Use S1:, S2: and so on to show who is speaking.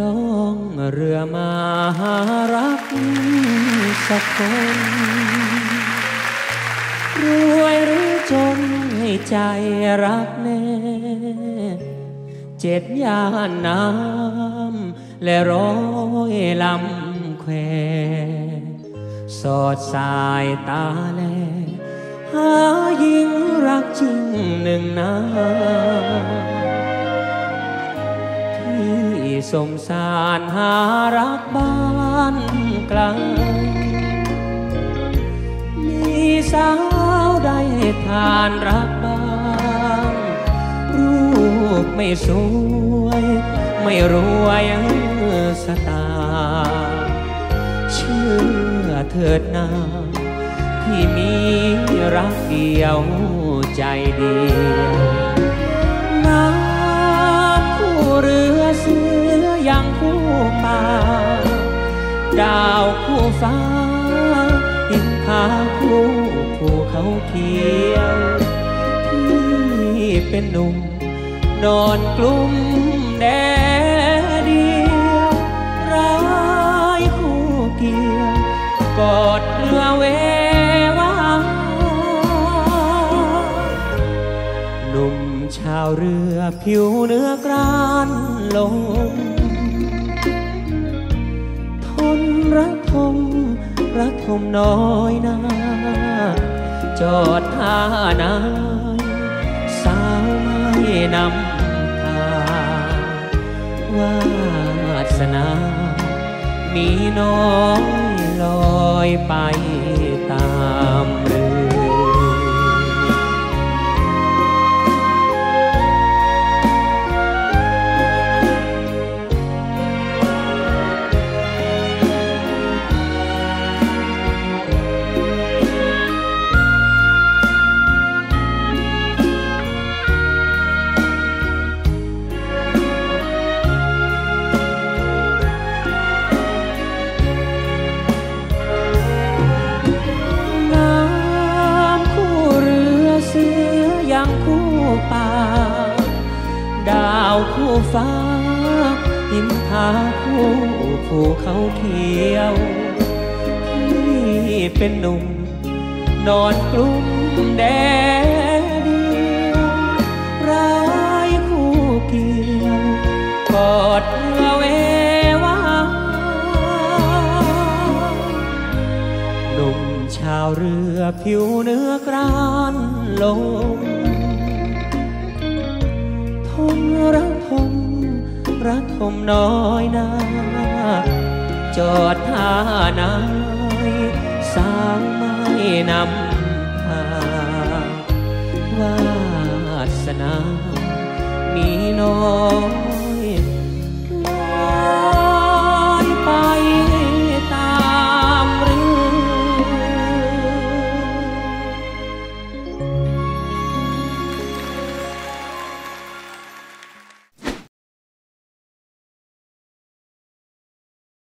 S1: ล่องเรือมาหารักสักคนรวยหรือจนให้ใจรักแน่ เจ็ดย่านน้ำและร้อยลำแควสอดสายตาแล หายิ่งรักจริงหนึ่งนา สมสารหารักบ้านไกลมีสาวใดทานรักบ้างรูปไม่สวย ไม่รวยสตา เชื่อเถิดนาที่มีรักเดียวใจเดียว ดาวคู่ฟ้าหินผาคู่ภูเขาเขียวที่เป็นหนุ่ม นอนกลุ่มแดดเดียวร้ายคู่เกี่ยว กอดเรือเววาหนุ่มชาวเรือผิวเนื้อกรานลง ระทมระทมน้อยนาจอดท่านายสาวไม่นำพาวาสนา มีน้อยลอยไปตาม คู่ฟ้า หิมพาคู่ภูเขาเขียวที่เป็นหนุ่ม นอนกลุ่มแดดเดียวร้ายคู่เกี่ยวกอดเอเววาหนุ่มชาวเรือผิวเนื้อกรานลง ทนระทมระทมน้อยนาจอดท่านายสางไม่นำพาวาสนา มีน้อย